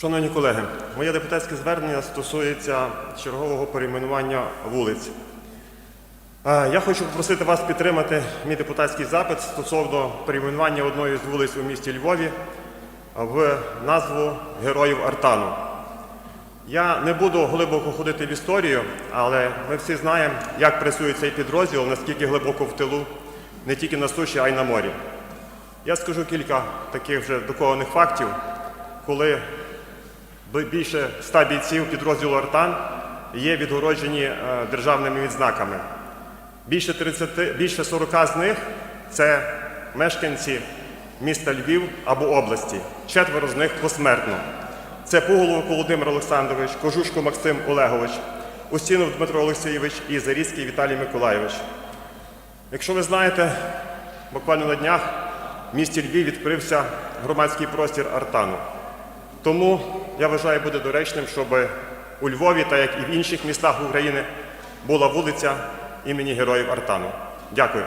Шановні колеги, моє депутатське звернення стосується чергового перейменування вулиць. Е, Я хочу попросити вас підтримати мій депутатський запит стосовно перейменування одної з вулиць у місті Львові в назву Героїв Артану. Я не буду глибоко ходити в історію, але ми всі знаємо, як працює цей підрозділ, наскільки глибоко в тилу, не тільки на суші, а й на морі. Я скажу кілька таких вже докованих фактів, коли більше ста бійців підрозділу Артан є відгороджені е, державними відзнаками. Більше 30, більше 40 з них це мешканці міста Львів або області. Четверо з них посмертно. Це Пуголов Володимир Олександрович, Кожушко Максим Олегович, Устінов Дмитро Олексійович і Зарізький Віталій Миколайович. Якщо ви знаєте, буквально на днях в місті Львів відкрився громадський простір Артану. Тому я вважаю, буде доречним, щоб у Львові, так як і в інших містах України, була вулиця імені Героїв Артану. Дякую.